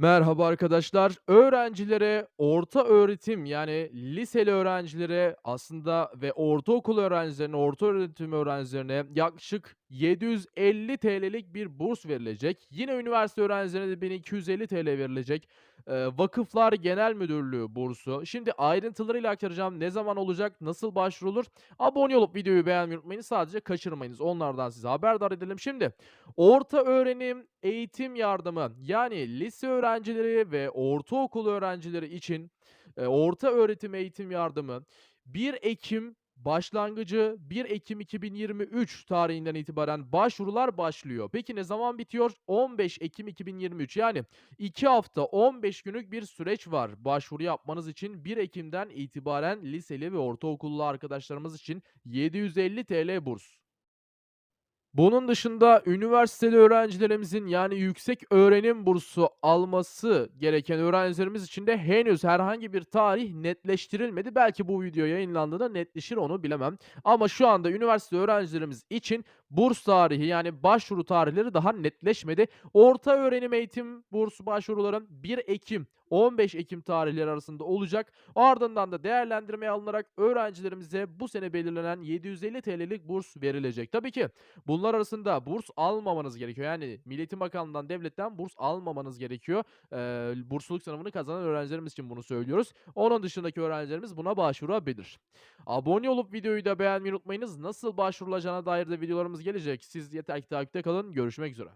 Merhaba arkadaşlar. Öğrencilere orta öğretim yani liseli öğrencilere aslında ve ortaokul öğrencilerine, orta öğretim öğrencilerine yaklaşık 750 TL'lik bir burs verilecek. Yine üniversite öğrencilerine de 1250 TL verilecek. Eee, Vakıflar Genel Müdürlüğü bursu. Şimdi ayrıntılarıyla aktaracağım. Ne zaman olacak, nasıl başvurulur? Abone olup videoyu beğenmeyi unutmayın. Sadece kaçırmayınız. Onlardan size haberdar edelim. Şimdi Orta öğrenim eğitim yardımı yani lise öğrencileri ve ortaokul öğrencileri için, eee, orta öğretim eğitim yardımı 1 Ekim başlangıcı 1 Ekim 2023 tarihinden itibaren başvurular başlıyor. Peki ne zaman bitiyor? 15 Ekim 2023 yani 2 hafta 15 günlük bir süreç var başvuru yapmanız için. 1 Ekim'den itibaren liseli ve ortaokullu arkadaşlarımız için 750 TL burs. Bunun dışında üniversiteli öğrencilerimizin yani yüksek öğrenim bursu alması gereken öğrencilerimiz için de henüz herhangi bir tarih netleştirilmedi. Belki bu video yayınlandığında netleşir onu bilemem. Ama şu anda üniversite öğrencilerimiz için burs tarihi yani başvuru tarihleri daha netleşmedi. Orta öğrenim eğitim bursu başvuruları 1 Ekim 15 Ekim tarihleri arasında olacak. Ardından da değerlendirmeye alınarak öğrencilerimize bu sene belirlenen 750 TL'lik burs verilecek. Tabii ki Bunlar arasında burs almamanız gerekiyor. Yani Milli Eğitim Bakanlığı'ndan, devletten burs almamanız gerekiyor. Eee, bursluluk sınavını kazanan öğrencilerimiz için bunu söylüyoruz. Onun dışındaki öğrencilerimiz buna başvurabilir. Abone olup videoyu da beğenmeyi unutmayınız. Nasıl başvurulacağına dair de videolarımız gelecek. Siz yeter ki takipte kalın. Görüşmek üzere.